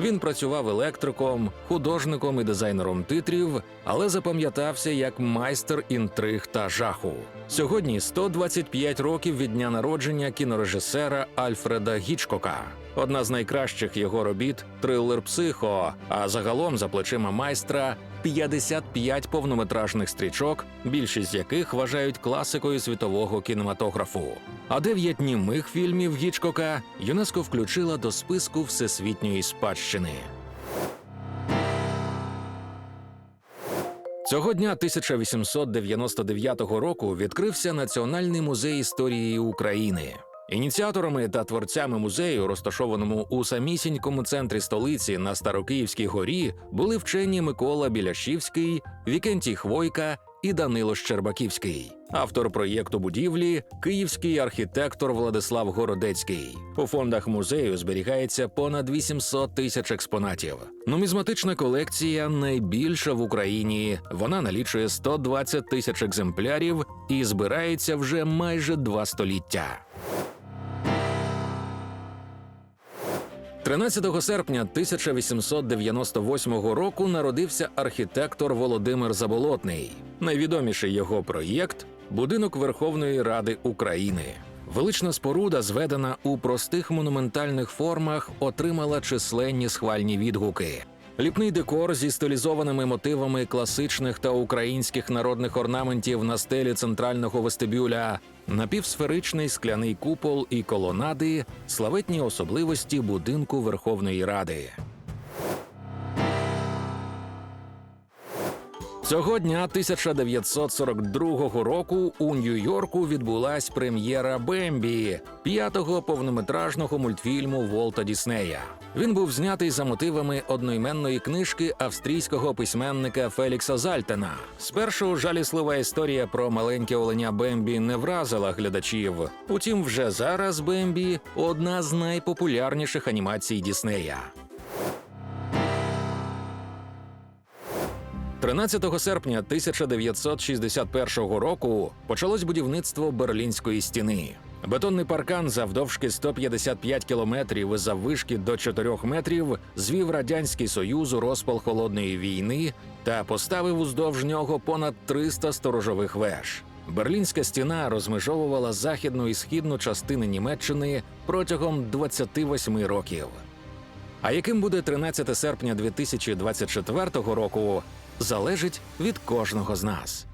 Він працював електриком, художником і дизайнером титрів, але запам'ятався як майстер інтриг та жаху. Сьогодні 125 років від дня народження кінорежисера Альфреда Гічкока. Одна з найкращих його робіт трилер Психо. А загалом за плечима майстра 55 повнометражних стрічок, більшість з яких вважають класикою світового кінематографу. А дев'ять німих фільмів Гічкока ЮНЕСКО включила до списку всесвітньої спадщини. Цього дня 1899 року відкрився Національний музей історії України. Ініціаторами та творцями музею, розташованому у самісінькому центрі столиці на Старокиївській горі, були вчені Микола Біляшівський, Вікентій Хвойка і Данило Щербаківський. Автор проєкту будівлі київський архітектор Владислав Городецький. У фондах музею зберігається понад 800 тисяч експонатів. Нумізматична колекція найбільша в Україні. Вона налічує 120 тисяч екземплярів і збирається вже майже два століття. 13 серпня 1898 року народився архітектор Володимир Заболотний. Найвідоміший його проєкт будинок Верховної Ради України. Велична споруда, зведена у простих монументальних формах, отримала численні схвальні відгуки. Ліпний декор зі стилізованими мотивами класичних та українських народних орнаментів на стелі центрального вестибюля, напівсферичний скляний купол і колонади, славетні особливості будинку Верховної Ради. Цього дня 1942 року у Нью-Йорку відбулась прем'єра Бембі, п'ятого повнометражного мультфільму Волта Діснея. Він був знятий за мотивами одноіменної книжки австрійського письменника Фелікса Зальтена. Спершу жаліслива історія про маленьке оленя Бембі не вразила глядачів. Утім, вже зараз Бембі одна з найпопулярніших анімацій Діснея. 13 серпня 1961 року почалось будівництво Берлінської стіни. Бетонний паркан завдовжки 155 кілометрів і заввишки до 4 метрів звів радянський союз у розпал холодної війни та поставив уздовж нього понад 300 сторожових веж. Берлінська стіна розмежовувала західну і східну частини Німеччини протягом 28 років. А яким буде 13 серпня 2024 року, залежить від кожного з нас.